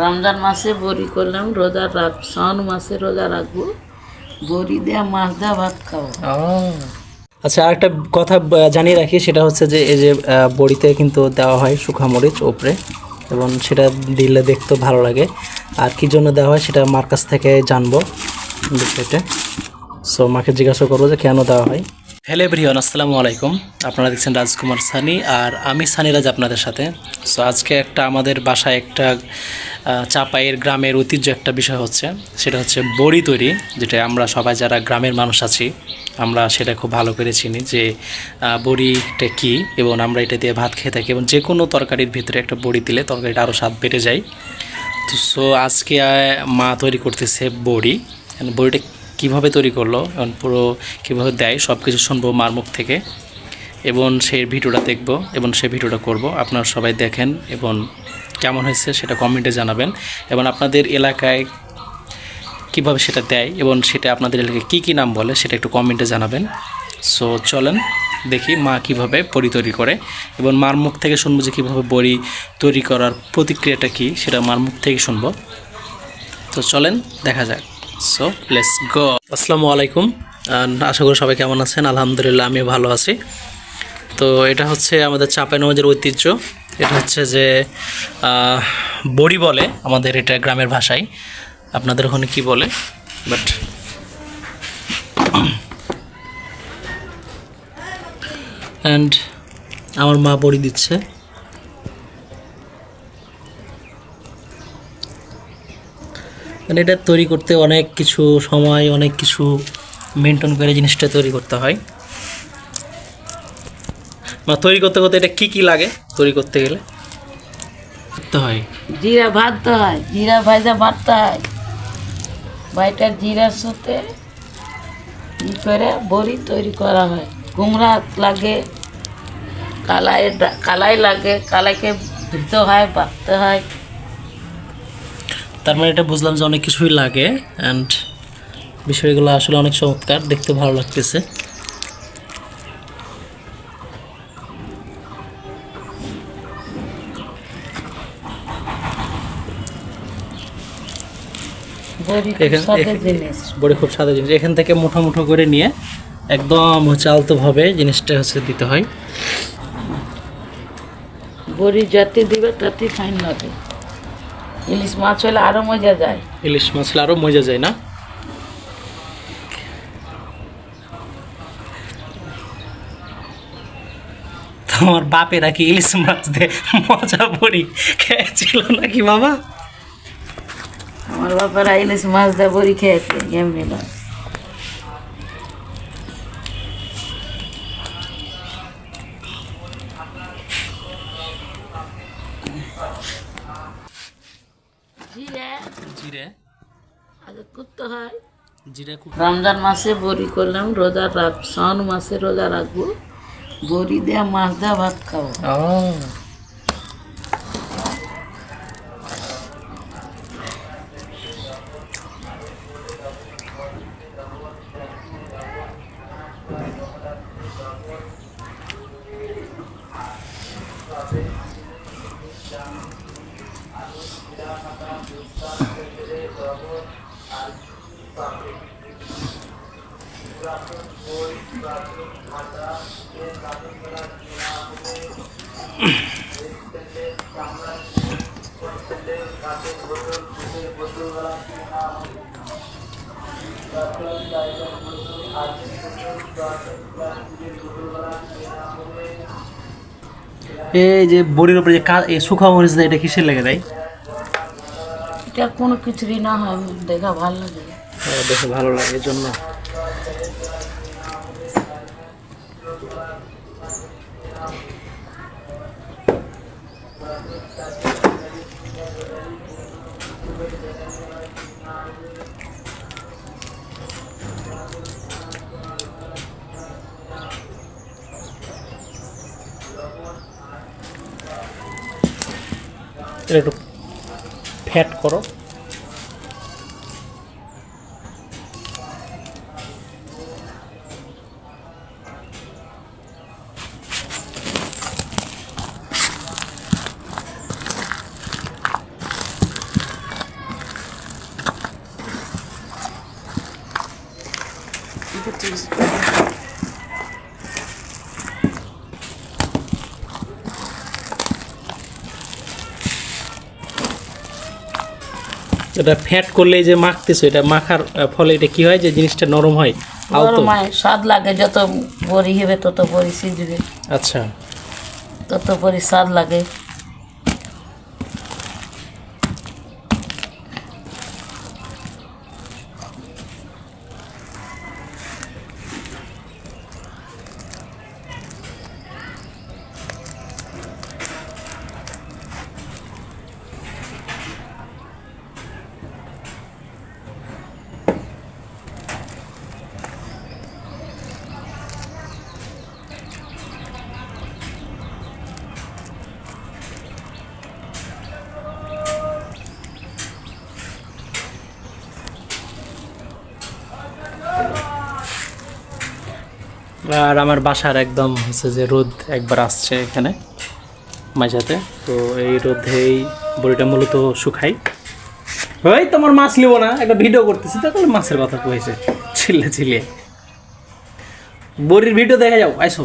রমজান মাসে বড়ি করলাম, রোজা রাখ শ্রাবণ মাসে রোজা রাখব। বড়ি দেয়া, মাছ দেওয়া ভাত খাব। আচ্ছা আরেকটা কথা জানিয়ে রাখি, সেটা হচ্ছে যে এই যে বড়িতে কিন্তু দেওয়া হয় শুকনো মরিচ ওপরে, এবং সেটা দিলে দেখতেও ভালো লাগে। আর কি জন্য দেওয়া হয় সেটা মার কাছ থেকে জানব বিষয়টা সো মাকে জিজ্ঞাসা করব যে কেন দেওয়া হয়। হ্যালো এভরিওয়ান আসসালামু আলাইকুম আপনারা দেখছেন রাজকুমার সানি আর আমি সানি রাজ আপনাদের সাথে সো আজকে একটা আমাদের বাসায় একটা চাপাইয়ের গ্রামের ঐতিহ্য একটা বিষয় হচ্ছে সেটা হচ্ছে বড়ি তৈরি যেটা আমরা সবাই যারা গ্রামের মানুষ আছি আমরা সেটা খুব ভালো করে চিনি যে বড়িটা কী এবং আমরা এটা দিয়ে ভাত খেয়ে থাকি এবং যে কোনো তরকারির ভিতরে একটা বড়ি দিলে তরকারিটা আরও স্বাদ বেড়ে যায়। তো সো আজকে মা তৈরি করতেছে বড়ি বড়িটা কীভাবে তৈরি করল এবং পুরো কীভাবে দেয় সব কিছু শুনব মার মুখ থেকে। এবং সেই ভিডিওটা দেখব এবং সেই ভিডিওটা করব। আপনারা সবাই দেখেন এবং কেমন হয়েছে সেটা কমেন্টে জানাবেন। এবং আপনাদের এলাকায় কীভাবে সেটা দেয় এবং সেটা আপনাদের এলাকায় কী কী নাম বলে সেটা একটু কমেন্টে জানাবেন। সো চলেন দেখি মা কীভাবে বড়ি তৈরি করে এবং মার মুখ থেকে শুনব যে কীভাবে বড়ি তৈরি করার প্রতিক্রিয়াটা কী সেটা মার মুখ থেকে শুনব। তো চলেন দেখা যাক। সো লেটস গো আসসালামু আলাইকুম। আশা করি সবাই কেমন আছেন? আলহামদুলিল্লাহ আমি ভালো আছি। তো এটা হচ্ছে আমাদের চাঁপাইনবাজের ঐতিহ্য। এটা হচ্ছে যে বড়ি বলে আমাদের এটা গ্রামের ভাষায়। আপনাদের ওখানে কি বলে? বাট অ্যান্ড আমার মা বড়ি দিচ্ছে। মানে এটা তৈরি করতে অনেক কিছু সময়, অনেক কিছু মেনটেন করে জিনিসটা তৈরি করতে হয়। বা তৈরি করতে করতে এটা কি কি লাগে তৈরি করতে গেলে? করতে হয়। জিরা ভাজতে হয়, জিরা ভাজা ভাজতে হয়। বাইটা জিরার সাথে ই করে বড়ি তৈরি করা হয়। কুমড়া লাগে কালাই কালাই লাগে, কালাইকে ধুতে হয় বাটতে হয়। তার মানে এটা বুঝলাম যে অনেক কিছুই লাগে অ্যান্ড বিষয়গুলো আসলে অনেক চমৎকার দেখতে ভালো লাগতেছে। বড়ি খুব সাদা জিনিস। এখান থেকে মুঠো মুঠো করে নিয়ে একদম হচ্ছে আলতোভাবে জিনিসটা হচ্ছে দিতে হয়। বড়ি যাতে দিবে তাতে ফাইন লাগে। ইলিশ মাছ হলে আরও মজা যায়। ইলিশ মাছলে আরও মজা যায় না? তোমার বাপেরা কি ইলিশ মাছ দিয়ে মজা পড়ি খেয়েছিল নাকি বাবা? আমার বাপারা ইলিশ মাছ দিয়ে বড়ি খেয়েছে এমনি নয়। জিরে। জিরে। আগে করতে হয়। জিরে রমজান মাসে বড়ি করলাম রোজা রাখ শ্রাবণ মাসে রোজা রাখব। বড়ি দেয়া মাছ দেওয়া ভাত খাব। এই যে বড়ির উপরে যে এই শুকনো মরিচ দেয় এটা কিসের লেগে দেয়? এটা কোনো কিছুরই না হয় দেখা ভালো লাগে। হ্যাঁ, দেখে ভালো লাগে এই জন্য। এটা একটু ফ্যাট করো। এটা ফ্যাট করলে যে মাখতেছো এটা মাখার ফলে এটা কি হয় যে জিনিসটা নরম হয়? নরম হয় স্বাদ লাগে যত বড়ি হবে তত বড়ি সিজবে। আচ্ছা। তত বড়ি স্বাদ লাগে। আর আমার বাসার একদম হচ্ছে যে রোদ একবার আসছে এখানে মাঝাতে। তো এই রোদেই বড়িটা মূলত শুকাই। ওই তোমার মাছ নিব না, একটা ভিডিও করতেছি তো মাছের কথা কয়েছে ছিলে ছিলে বড়ির ভিডিও দেখা যাও, আইসো।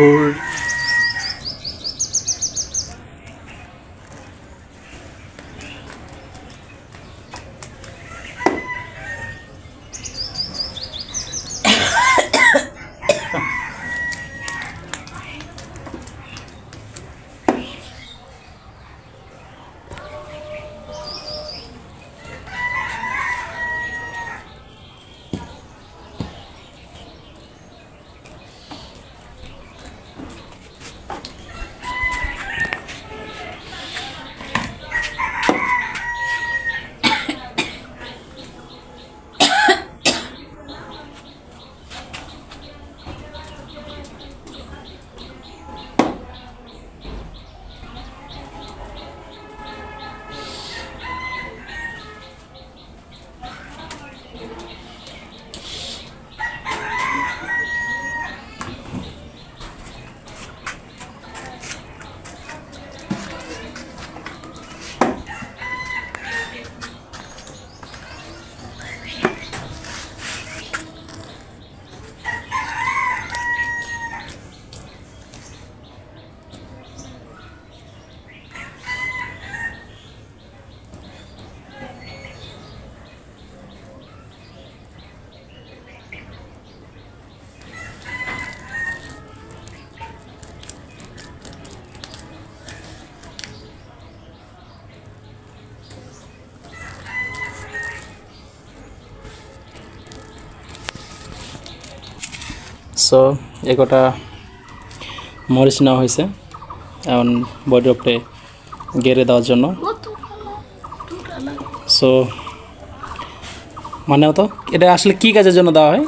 গুড় সো এগোটা মরিচ নেওয়া হয়েছে। এখন বডি উপরে গেড়ে দেওয়ার জন্য। সো মানে তো এটা আসলে কি কাজের জন্য দেওয়া হয়?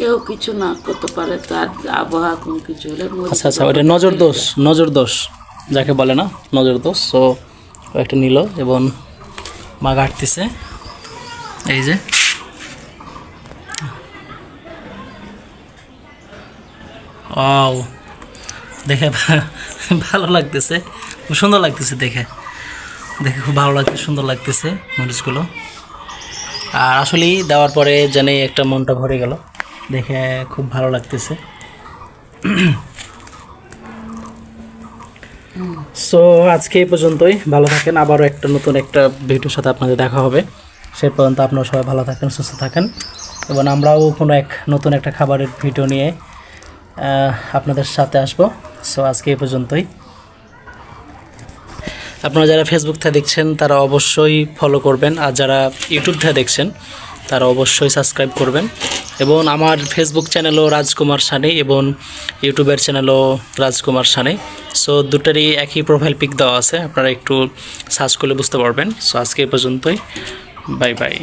কেউ কিছু না করতে পারে তার আবহাওয়া কোনো কিছু হলে আচ্ছা আচ্ছা ওটা নজর দোষ নজর দোষ যাকে বলে না নজর দোষ। সো একটা নিল এবং মা ঘাটতেছে এই যে। ও দেখে ভালো লাগতেছে। খুব সুন্দর লাগতেছে দেখে। দেখে খুব ভালো লাগছে সুন্দর লাগতেছে মরিচগুলো আর আসলেই দেওয়ার পরে জানি একটা মনটা ভরে গেল। দেখে খুব ভালো লাগতেছে। সো আজকে এই পর্যন্তই। ভালো থাকেন। আবারও একটা নতুন একটা ভিডিওর সাথে আপনাদের দেখা হবে। সে পর্যন্ত আপনারা সবাই ভালো থাকেন, সুস্থ থাকেন। এবং আমরাও কোনো এক নতুন একটা খাবারের ভিডিও নিয়ে আপনাদের সাথে আসব। সো আজকে এই পর্যন্তই। আপনারা যারা ফেসবুক থেকে দেখছেন, তারা অবশ্যই ফলো করবেন। আর যারা ইউটিউব থেকে দেখছেন, তারা অবশ্যই সাবস্ক্রাইব করবেন। এবং আমার ফেসবুক চ্যানেলও রাজকুমার সানি এবং ইউটিউবের চ্যানেলও রাজকুমার সানি। সো দুটারই একই প্রোফাইল পিক দেওয়া আছে। আপনারা একটু সার্চ করলে বুঝতে পারবেন। সো আজকে এই পর্যন্তই। Bye bye